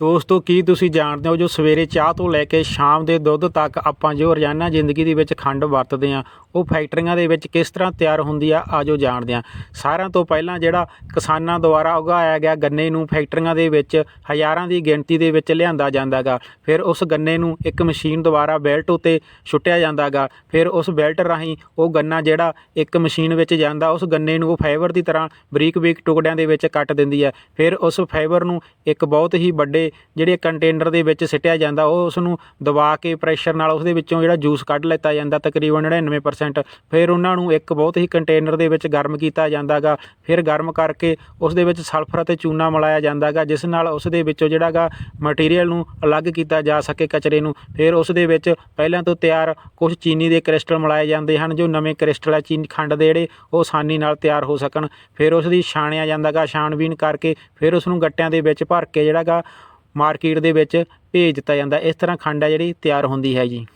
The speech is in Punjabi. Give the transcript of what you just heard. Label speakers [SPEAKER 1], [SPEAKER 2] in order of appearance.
[SPEAKER 1] ਦੋਸਤੋ, ਕੀ ਤੁਸੀਂ ਜਾਣਦੇ ਹੋ ਜੋ ਸਵੇਰੇ ਚਾਹ ਤੋਂ ਲੈ ਕੇ ਸ਼ਾਮ ਦੇ ਦੁੱਧ ਤੱਕ ਆਪਾਂ ਜੋ ਰੋਜ਼ਾਨਾ ਜ਼ਿੰਦਗੀ ਦੇ ਵਿੱਚ ਖੰਡ ਵਰਤਦੇ ਹਾਂ, ਉਹ ਫੈਕਟਰੀਆਂ ਦੇ ਵਿੱਚ ਕਿਸ ਤਰ੍ਹਾਂ ਤਿਆਰ ਹੁੰਦੀ ਆ, ਆਜੋ ਜਾਣਦੇ ਹਾਂ। ਸਾਰਿਆਂ ਤੋਂ ਪਹਿਲਾਂ ਜਿਹੜਾ ਕਿਸਾਨਾਂ ਦੁਆਰਾ ਉਗਾਇਆ ਗਿਆ ਗੰਨੇ ਨੂੰ ਫੈਕਟਰੀਆਂ ਦੇ ਵਿੱਚ ਹਜ਼ਾਰਾਂ ਦੀ ਗਿਣਤੀ ਦੇ ਵਿੱਚ ਲਿਆਂਦਾ ਜਾਂਦਾਗਾ ਫਿਰ ਉਸ ਗੰਨੇ ਨੂੰ ਇੱਕ ਮਸ਼ੀਨ ਦੁਆਰਾ ਬੈਲਟ ਉੱਤੇ ਛੁੱਟਿਆ ਜਾਂਦਾਗਾ ਫਿਰ ਉਸ ਬੈਲਟ ਰਾਹੀਂ ਉਹ ਗੰਨਾ ਜਿਹੜਾ ਇੱਕ ਮਸ਼ੀਨ ਵਿੱਚ ਜਾਂਦਾ, ਉਸ ਗੰਨੇ ਨੂੰ ਉਹ ਫਾਈਬਰ ਦੀ ਤਰ੍ਹਾਂ ਬਰੀਕ ਬਰੀਕ ਟੁਕੜਿਆਂ ਦੇ ਵਿੱਚ ਕੱਟ ਦਿੰਦੀ ਹੈ ਫਿਰ ਉਸ ਫਾਈਬਰ ਨੂੰ ਇੱਕ ਬਹੁਤ ਹੀ ਵੱਡੇ ਜਿਹੜੇ ਕੰਟੇਨਰ ਦੇ ਵਿੱਚ ਸਿੱਟਿਆ ਜਾਂਦਾ, ਉਹ ਉਸ ਨੂੰ ਦਬਾ ਕੇ ਪ੍ਰੈਸ਼ਰ ਨਾਲ ਉਸ ਦੇ ਵਿੱਚੋਂ ਜਿਹੜਾ ਜੂਸ ਕੱਢ ਲਿੱਤਾ ਜਾਂਦਾ, ਤਕਰੀਬਨ 99% ਫਿਰ ਉਹਨਾਂ ਨੂੰ ਇੱਕ ਬਹੁਤ ਹੀ ਕੰਟੇਨਰ ਦੇ ਵਿੱਚ ਗਰਮ ਕੀਤਾ ਜਾਂਦਾਗਾ। ਫਿਰ ਗਰਮ ਕਰਕੇ ਉਸ ਦੇ ਵਿੱਚ ਸਲਫਰ ਅਤੇ ਚੂਨਾ ਮਿਲਾਇਆ ਜਾਂਦਾਗਾ, ਜਿਸ ਨਾਲ ਉਸ ਦੇ ਵਿੱਚੋਂ ਜਿਹੜਾਗਾ ਮਟੀਰੀਅਲ ਨੂੰ ਅਲੱਗ ਕੀਤਾ ਜਾ ਸਕੇ ਕਚਰੇ ਨੂੰ। ਫਿਰ ਉਸ ਦੇ ਵਿੱਚ ਪਹਿਲਾਂ ਤੋਂ ਤਿਆਰ ਕੁਝ ਚੀਨੀ ਦੇ ਕ੍ਰਿਸਟਲ ਮਿਲਾਏ ਜਾਂਦੇ ਹਨ, ਜੋ ਨਵੇਂ ਕ੍ਰਿਸਟਲ ਹੈ, ਚੀਨੀ ਖੰਡ ਦੇ ਜਿਹੜੇ ਉਹ ਆਸਾਨੀ ਨਾਲ ਤਿਆਰ ਹੋ ਸਕਣ। ਫਿਰ ਉਸ ਦੀ ਛਾਣਿਆ ਜਾਂਦਾਗਾ ਛਾਣਬੀਨ ਕਰਕੇ ਫਿਰ ਉਸ ਨੂੰ ਗੱਟਿਆਂ ਦੇ ਵਿੱਚ ਭਰ ਕੇ ਜਿਹੜਾਗਾ ਮਾਰਕੀਟ ਦੇ ਵਿੱਚ ਭੇਜ ਦਿੱਤਾ ਜਾਂਦਾ। ਇਸ ਤਰ੍ਹਾਂ ਖੰਡ ਹੈ ਜਿਹੜੀ ਤਿਆਰ ਹੁੰਦੀ ਹੈ ਜੀ।